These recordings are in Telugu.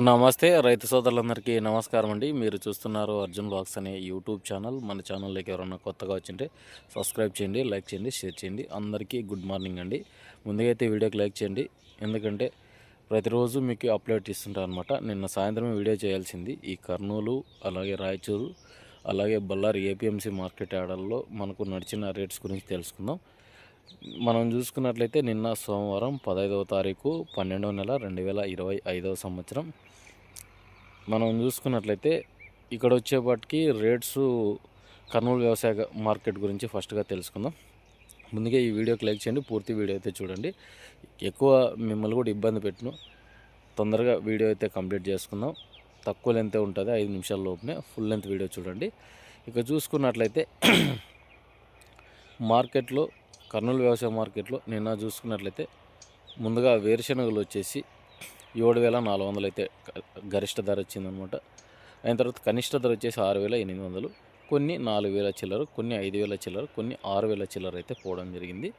నమస్తే రైతు సోదరులందరికీ నమస్కారం అండి. మీరు చూస్తున్నారు అర్జున్ బ్లాగ్స్ అనే యూట్యూబ్ ఛానల్. మన ఛానల్లోకి ఎవరైనా కొత్తగా వచ్చింటే సబ్స్క్రైబ్ చేయండి లైక్ చేయండి షేర్ చేయండి. అందరికీ గుడ్ మార్నింగ్ అండి. ముందుగా అయితే వీడియోకి లైక్ చేయండి. ఎందుకంటే ప్రతిరోజు మీకు అప్లోడ్ ఇస్తుంటాను అనమాట నిన్న సాయంత్రం వీడియో చేయాల్సింది ఈ కర్నూలు అలాగే రాయచూరు అలాగే బళ్ళారి ఏపీఎంసీ మార్కెట్ యార్డల్లో మనకు నడిచిన రేట్స్ గురించి తెలుసుకుందాం. మనం చూసుకున్నట్లయితే నిన్న సోమవారం పదహైదవ తారీఖు పన్నెండవ నెల రెండు వేల ఇరవై ఐదవ సంవత్సరం. మనం చూసుకున్నట్లయితే ఇక్కడ వచ్చేపాటికి రేట్స్ కర్నూలు వ్యవసాయ మార్కెట్ గురించి ఫస్ట్గా తెలుసుకుందాం. ముందుగా ఈ వీడియోకి లైక్ చేయండి పూర్తి వీడియో అయితే చూడండి. ఎక్కువ మిమ్మల్ని కూడా ఇబ్బంది పెట్టను. తొందరగా వీడియో అయితే కంప్లీట్ చేసుకుందాం. తక్కువ లెంత్ ఉంటుంది ఐదు నిమిషాల లోపునే ఫుల్ లెంత్ వీడియో చూడండి. ఇక చూసుకున్నట్లయితే మార్కెట్లో కర్నూలు వ్యవసాయ మార్కెట్లో నిన్న చూసుకున్నట్లయితే ముందుగా వేరుశనగలు వచ్చేసి ఏడు వేల నాలుగు వందలు అయితే గరిష్ట ధర వచ్చిందనమాట. అయిన తర్వాత కనిష్ట ధర వచ్చేసి ఆరు వేల ఎనిమిది వందలు. కొన్ని నాలుగు వేల చిల్లర కొన్ని ఐదు వేల చిల్లర కొన్ని ఆరు వేల చిల్లర అయితే పోవడం జరిగింది.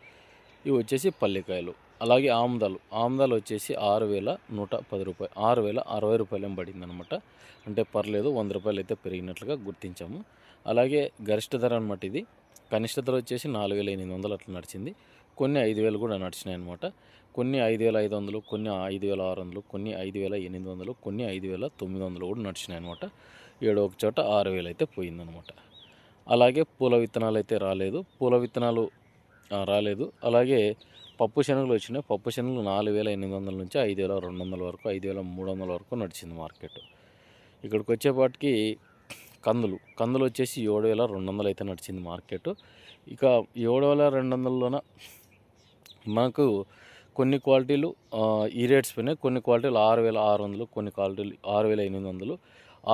ఇవి వచ్చేసి పల్లికాయలు. అలాగే ఆముదాలు. ఆముదాలు వచ్చేసి ఆరు వేల నూట పది రూపాయలు ఆరు వేల అరవై రూపాయలు ఏం పడింది అనమాట అంటే పర్లేదు వంద రూపాయలు అయితే పెరిగినట్లుగా గుర్తించాము. అలాగే గరిష్ట ధర అనమాట ఇది. కనిష్ట ధర వచ్చేసి నాలుగు వేల ఎనిమిది వందలు అట్లా నడిచింది. కొన్ని ఐదు వేలు కూడా నడిచినాయి అనమాట కొన్ని ఐదు వేల ఐదు వందలు కొన్ని ఐదు వేల ఆరు వందలు కొన్ని ఐదు వేల ఎనిమిది వందలు కొన్ని ఐదు వేల తొమ్మిది వందలు కూడా నడిచినాయి అనమాట ఏడో ఒక చోట ఆరు వేలు అయితే పోయిందనమాట అలాగే పూల విత్తనాలు అయితే రాలేదు. పూల విత్తనాలు రాలేదు. అలాగే పప్పు శనగలు వచ్చినాయి. పప్పు శనగలు నాలుగు వేల ఎనిమిది వందల నుంచి ఐదు వేల రెండు వందల వరకు ఐదు వేల మూడు వందల వరకు నడిచింది మార్కెట్. ఇక్కడికి వచ్చేపాటికి కందులు. కందులు వచ్చేసి ఏడు వేల రెండు వందలు అయితే నడిచింది మార్కెట్. ఇక ఏడు వేల రెండు వందలలోన మనకు కొన్ని క్వాలిటీలు ఈ రేట్స్ పోయినాయి. కొన్ని క్వాలిటీలు ఆరు వేల ఆరు వందలు కొన్ని క్వాలిటీలు ఆరు వేల ఎనిమిది వందలు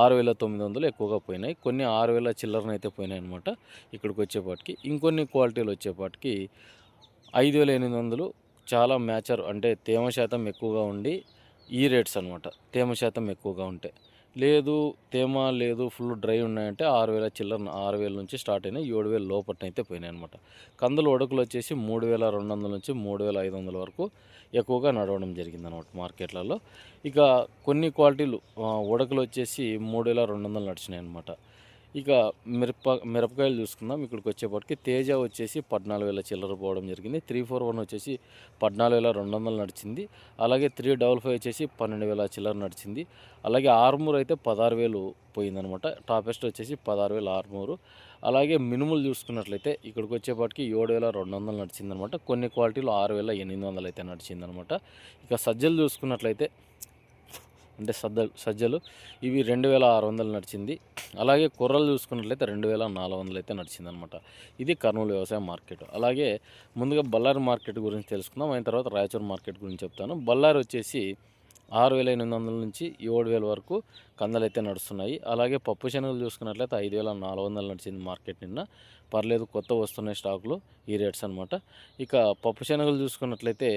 ఆరు వేల తొమ్మిది వందలు ఎక్కువగా పోయినాయి. కొన్ని ఆరు వేల చిల్లరన అయితే పోయినాయి అనమాట ఇక్కడికి వచ్చేపాటికి. ఇంకొన్ని క్వాలిటీలు వచ్చేపాటికి ఐదు వేల ఎనిమిది వందలు చాలా మ్యాచర్ అంటే తేమ శాతం ఎక్కువగా ఉండి ఈ రేట్స్ అనమాట తేమ శాతం ఎక్కువగా ఉంటాయి లేదు తేమ లేదు ఫుల్ డ్రై ఉన్నాయంటే ఆరు వేల చిల్లర ఆరు వేల నుంచి స్టార్ట్ అయినాయి ఏడు వేల లోపట్న అయితే పోయినాయి అనమాట కందులు ఉడకలు వచ్చేసి మూడు వేల రెండు వందల నుంచి మూడు వేల ఐదు వందల వరకు ఎక్కువగా నడవడం జరిగింది అనమాట మార్కెట్లలో. ఇక కొన్ని క్వాలిటీలు ఉడకలు వచ్చేసి మూడు వేల రెండు వందలు నడిచినాయి అనమాట ఇక మిరప మిరపకాయలు చూసుకుందాం. ఇక్కడికి వచ్చేప్పటికి తేజ వచ్చేసి పద్నాలుగు వేల చిల్లర పోవడం జరిగింది. త్రీ ఫోర్ వన్ వచ్చేసి పద్నాలుగు వేల రెండు వందలు నడిచింది. అలాగే త్రీ డబల్ ఫైవ్ వచ్చేసి పన్నెండు వేల చిల్లర నడిచింది. అలాగే ఆర్మూర్ అయితే పదహారు వేలు పోయిందనమాట. టాపెస్ట్ వచ్చేసి పదహారు వేల ఆర్మూరు. అలాగే మినుములు చూసుకున్నట్లయితే ఇక్కడికి వచ్చేపాటికి ఏడు వేల రెండు వందలు నడిచిందనమాట. కొన్ని క్వాలిటీలు ఆరు వేల ఎనిమిది వందలు అయితే నడిచిందనమాట. ఇక సజ్జలు చూసుకున్నట్లయితే అంటే సజ్జలు సజ్జలు. ఇవి రెండు వేల ఆరు వందలు నడిచింది. అలాగే కుర్రలు చూసుకున్నట్లయితే రెండు వేల నాలుగు వందలు అయితే నడిచింది అనమాట ఇది కర్నూలు వ్యవసాయ మార్కెట్. అలాగే ముందుగా బళ్ళారి మార్కెట్ గురించి తెలుసుకుందాం. అయిన తర్వాత రాయచూరు మార్కెట్ గురించి చెప్తాను. బళ్ళారి వచ్చేసి ఆరు వేల ఎనిమిది వందల నుంచి ఏడు వేల వరకు కందలు అయితే నడుస్తున్నాయి. అలాగే పప్పు శనగలు చూసుకున్నట్లయితే ఐదు వేల నాలుగు వందలు నడిచింది మార్కెట్ నిన్న. పర్లేదు కొత్త వస్తున్నాయి స్టాకులు. ఈ రేట్స్ అనమాట ఇక పప్పు శనగలు చూసుకున్నట్లయితే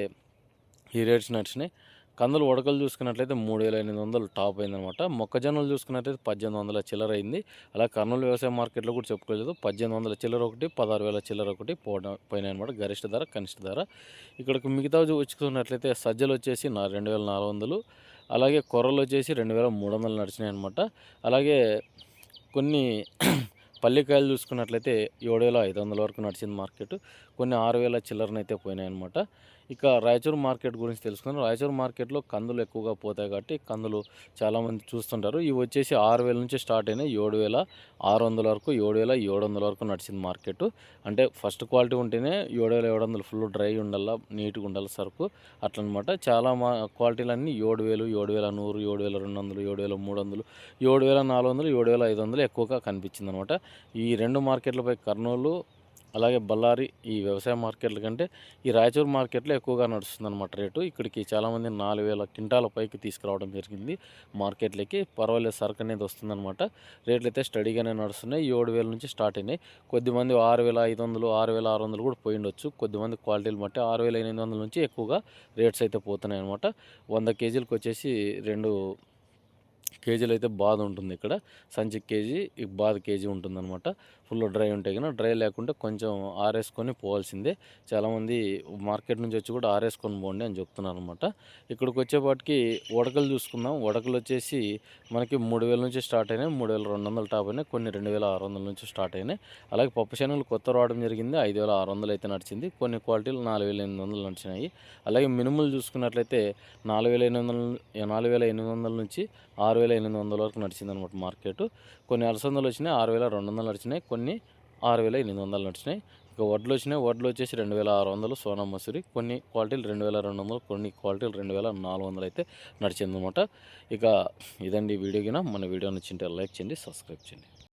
ఈ రేట్స్ నడిచినాయి. కందులు ఉడకలు చూసుకున్నట్లయితే మూడు వేల ఎనిమిది వందలు టాప్ అయిందనమాట. మొక్కజొన్నలు చూసుకున్నట్లయితే పద్దెనిమిది వందల చిల్లర అయింది. అలా కర్నూలు వ్యవసాయ మార్కెట్లో కూడా చెప్పుకోలేదు. పద్దెనిమిది వందల చిల్లర ఒకటి పదహారు వేల చిల్లర ఒకటి పోవడం పోయినాయి అనమాట గరిష్ట ధర కనిష్ట ధర. ఇక్కడికి మిగతా వచ్చుకున్నట్లయితే సజ్జలు వచ్చేసి రెండు వేల నాలుగు వందలు. అలాగే కొర్రలు వచ్చేసి రెండు వేల మూడు వందలు నడిచినాయి అనమాట అలాగే కొన్ని పల్లికాయలు చూసుకున్నట్లయితే ఏడు వేల ఐదు వందల వరకు నడిచింది మార్కెట్. కొన్ని ఆరు వేల చిల్లరనైతే పోయినాయి అనమాట ఇక రాయచూరు మార్కెట్ గురించి తెలుసుకుందాం. రాయచూరు మార్కెట్లో కందులు ఎక్కువగా పోతాయి కాబట్టి కందులు చాలామంది చూస్తుంటారు. ఇవి వచ్చేసి ఆరు వేల నుంచి స్టార్ట్ అయినాయి. ఏడు వేల ఆరు వందల వరకు ఏడు వేల ఏడు వందల వరకు నడిచింది మార్కెట్. అంటే ఫస్ట్ క్వాలిటీ ఉంటేనే ఏడు వేల ఏడు వందలు ఫుల్ డ్రై ఉండాలా నీట్గా ఉండాలి సరుకు అట్లనమాట. చాలా మా క్వాలిటీలన్నీ ఏడు వేలు ఏడు వేల నూరు ఏడు వేల రెండు వందలు ఏడు వేల మూడు వందలు ఏడు వేల నాలుగు వందలు ఏడు వేల ఐదు వందలు ఎక్కువగా కనిపించింది అనమాట ఈ రెండు మార్కెట్లపై కర్నూలు అలాగే బళ్ళారి ఈ వ్యవసాయ మార్కెట్ల కంటే ఈ రాయచూరు మార్కెట్లో ఎక్కువగా నడుస్తుంది అనమాట రేటు. ఇక్కడికి చాలామంది నాలుగు వేల క్వింటాల పైకి తీసుకురావడం జరిగింది మార్కెట్లకి. పర్వాలేదు సరుకు అనేది వస్తుందన్నమాట. రేట్లు అయితే స్టడీగానే నడుస్తున్నాయి. ఏడు వేల నుంచి స్టార్ట్ అయినాయి. కొద్దిమంది ఆరు వేల ఐదు వందలు ఆరు వేల ఆరు వందలు కూడా పోయి ఉండొచ్చు. కొద్దిమంది క్వాలిటీలు బట్టి ఆరు వేల ఎనిమిది వందల నుంచి ఎక్కువగా రేట్స్ అయితే పోతున్నాయి అనమాట వంద కేజీలకు వచ్చేసి రెండు కేజీలు అయితే బాధ ఉంటుంది ఇక్కడ. సంచి కేజీ ఈ బాధ కేజీ ఉంటుందన్నమాట. ఫుల్ డ్రై ఉంటాయి కానీ డ్రై లేకుంటే కొంచెం ఆరేసుకొని పోవాల్సిందే. చాలామంది మార్కెట్ నుంచి వచ్చి కూడా ఆరేసుకొని పోండి అని చెప్తున్నారు అనమాట ఇక్కడికి వచ్చేపాటికి వడకలు చూసుకుందాం. వడకలు వచ్చేసి మనకి మూడు వేల నుంచి స్టార్ట్ అయినాయి. మూడు వేల రెండు వందల టాప్ అయినాయి. కొన్ని రెండు వేల ఆరు వందల నుంచి స్టార్ట్ అయినాయి. అలాగే పప్పు శనగలు కొత్త రావడం జరిగింది. ఐదు వేల ఆరు వందలు అయితే నడిచింది. కొన్ని క్వాలిటీలు నాలుగు వేల ఎనిమిది వందలు నడిచినాయి. అలాగే మినుములు చూసుకున్నట్లయితే నాలుగు వేల ఎనిమిది వందల నాలుగు వేల ఎనిమిది వందల నుంచి ఆరు వేల ఎనిమిది వందల వరకు నడిచింది అనమాట మార్కెట్. కొన్ని అలసందలు వచ్చినాయి ఆరు వేల రెండు వందలు నడిచినాయి కొన్ని ఆరు వేల ఎనిమిది వందలు నడిచినాయి. ఇక వడ్లు వచ్చినాయి వడ్లు వచ్చేసి రెండు వేల ఆరు వందలు సోనా మసూరి కొన్ని క్వాలిటీలు రెండు వేల రెండు వందలు కొన్ని క్వాలిటీలు రెండు వేల నాలుగు వందలు అయితే నడిచింది అనమాట ఇక ఇదండి వీడియో కింద మన వీడియో నచ్చింటే లైక్ చేయండి సబ్స్క్రైబ్ చేయండి.